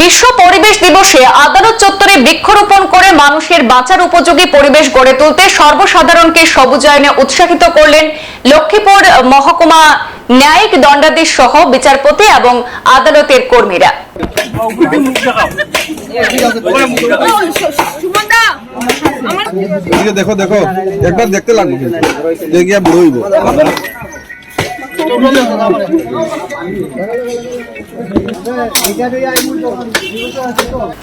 বিশ্ব পরিবেশ দিবসে আদালত চত্বরে বৃক্ষরোপণ করে মানুষের বাঁচার উপযোগী পরিবেশ গড়ে তুলতে সর্বসাধারণকে সবুজায়নে উৎসাহিত করলেন লক্ষ্মীপুর মহকুমা ন্যায়িক দণ্ডাধীশ সহ বিচারপতি এবং আদালতের কর্মীরা। দেখো দেখো, একবার দেখতে লাগবে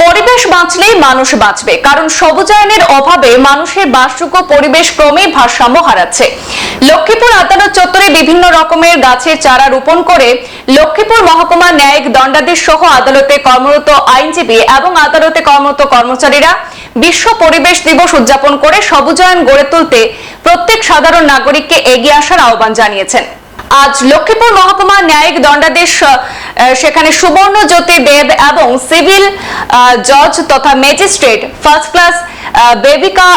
পরিবেশ বাঁচলেই মানুষ বাঁচবে, কারণ সবুজায়নের অভাবে মানুষের বাসযোগ্য পরিবেশ ক্রমেই ভারসাম্য হারাচ্ছে। লক্ষ্মীপুর আদালত চত্বরে বিভিন্ন রকমের গাছের চারা রোপণ করে লক্ষ্মীপুর মহকুমা ন্যায়িক দণ্ডাধীশ সহ আদালতে কর্মরত আইনজীবী এবং আদালতে কর্মরত কর্মচারীরা বিশ্ব পরিবেশ দিবস উদযাপন করে সবুজায়ন গড়ে তুলতে প্রত্যেক সাধারণ নাগরিককে এগিয়ে আসার আহ্বান জানিয়েছেন। আজ লক্ষ্মীপুর মহকুমা ন্যায়িক দণ্ডাদেশ সেখানে সুবর্ণ জ্যোতি দেব এবং সিভিল জজ তথা ম্যাজিস্ট্রেট, ফার্স্ট ক্লাস বেবিকা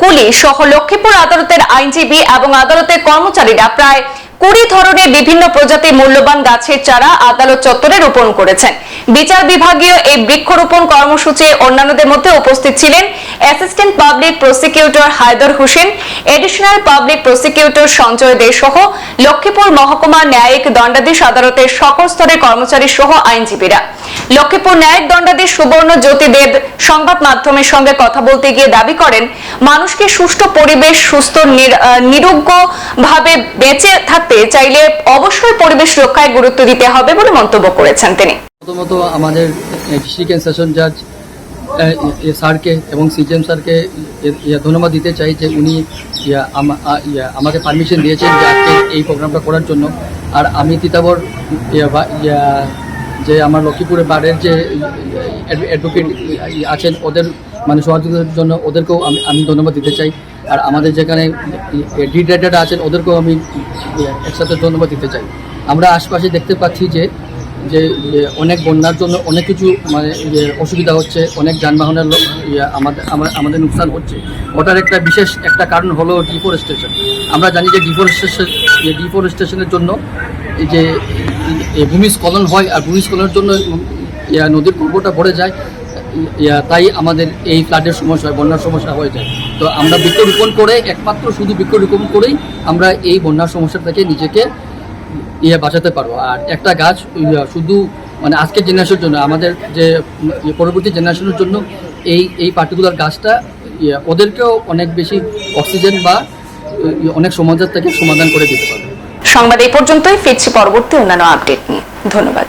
কুলি সহ লক্ষ্মীপুর আদালতের আইনজীবী এবং আদালতের কর্মচারীরা প্রায় কুড়ি ধরনের বিভিন্ন প্রজাতির মূল্যবান গাছের চারা আদালত চত্বরে রোপণ করেছেন। বিচার বিভাগীয় এই বৃক্ষরোপণ কর্মসূচি অন্যান্যদের মধ্যে উপস্থিত ছিলেন assistant public prosecutor Haidar Hossain, additional public prosecutor Sanjay De সহ লক্ষ্মীপুর মহকুমা ন্যায়িক দণ্ডাধীশ আদালতের সকল স্তরের কর্মচারী সহ আইনজীবীরা। লক্ষ্মীপুর ন্যায়িক দণ্ডাধীশ সুবর্ণ জ্যোতি দেব সংবাদ মাধ্যমের সঙ্গে কথা বলতে গিয়ে দাবি করেন, মানুষকে সুষ্ঠু পরিবেশ, সুস্থ নিরোগ্য ভাবে বেঁচে থাকতে চাইলে অবশ্যই পরিবেশ রক্ষায় গুরুত্ব দিতে হবে বলে মন্তব্য করেছেন তিনি। প্রথমত আমাদের অ্যান্ড সেশন জাজ স্যারকে এবং সিজিএম স্যারকে ধন্যবাদ দিতে চাই যে উনি আমাকে পারমিশন দিয়েছেন যে আজকে এই প্রোগ্রামটা করার জন্য। আর আমি তিতাবর যে আমার লক্ষ্মীপুরের বারের যে অ্যাডভোকেট আছেন, ওদের মানে সহযোগিতার জন্য ওদেরকেও আমি আমি ধন্যবাদ দিতে চাই। আর আমাদের যেখানে ডি আছেন, ওদেরকেও আমি একসাথে ধন্যবাদ দিতে চাই। আমরা আশপাশে দেখতে পাচ্ছি যে যে অনেক বন্যার জন্য অনেক কিছু মানে অসুবিধা হচ্ছে, অনেক যানবাহনের ইয়ে আমাদের আমা- আমাদের নুকসান হচ্ছে। ওটার একটা বিশেষ একটা কারণ হলো ডিফরেস্টেশন। আমরা জানি যে ডিফরেস্টেশন ডিফরেস্টেশনের জন্য যে ভূমিস্খলন হয় আর ভূমিস্খলনের জন্য নদীর পূর্বটা ভরে যায় তাই আমাদের এই ফ্লাডের সমস্যা বন্যার সমস্যা হয়ে যায়। তো আমরা বৃক্ষরোপণ করে একমাত্র শুধু বৃক্ষরোপণ করেই আমরা এই বন্যার সমস্যা থেকে নিজেকে ইয়ে বাঁচাতে পারব। আর একটা গাছ শুধু মানে আজকের জেনারেশনের জন্য আমাদের যে পরবর্তী জেনারেশনের জন্য এই এই পার্টিকুলার গাছটা ইয়ে, ওদেরকেও অনেক বেশি অক্সিজেন বা ইয়ে, অনেক সমাজের থেকে সমাধান করে দিতে পারবে। সংবাদ এই পর্যন্তই ফিরছি পরবর্তী অন্যান্য আপডেট নিয়ে। ধন্যবাদ।